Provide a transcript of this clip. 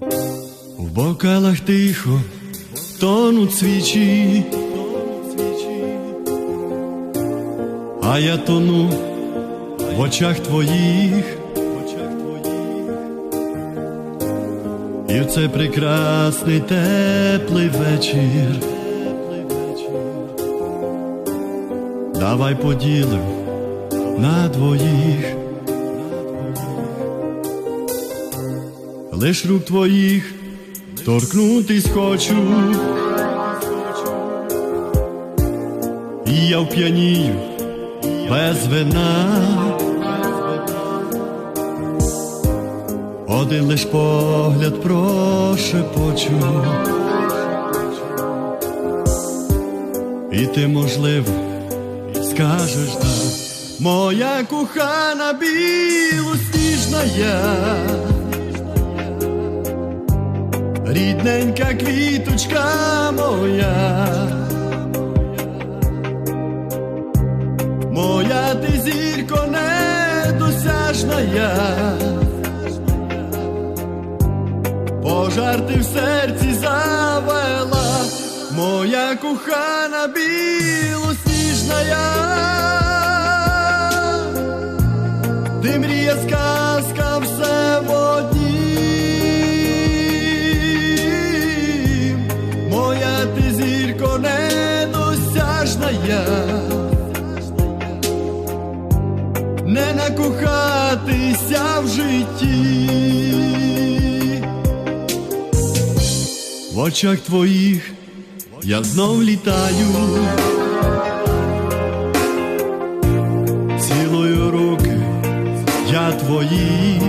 В бокалах тихо тонуть свічі, а я тону в очах твоїх. І в цей прекрасний теплий вечір. Давай поділим на двоїх. Лиш рук твоїх торкнутись хочу. І я вп'янію без вина. Один лиш погляд прошепочу. І ти, можливо, скажеш да, моя кохана білосніжна я, рідненька квіточка моя, моя ти зірко недосяжна я. Пожар ти в серці завела, моя кохана білосніжна я, ти мрія сказка все я, не накохатися в житті. В очах твоїх я знов літаю, цілую руки я твої,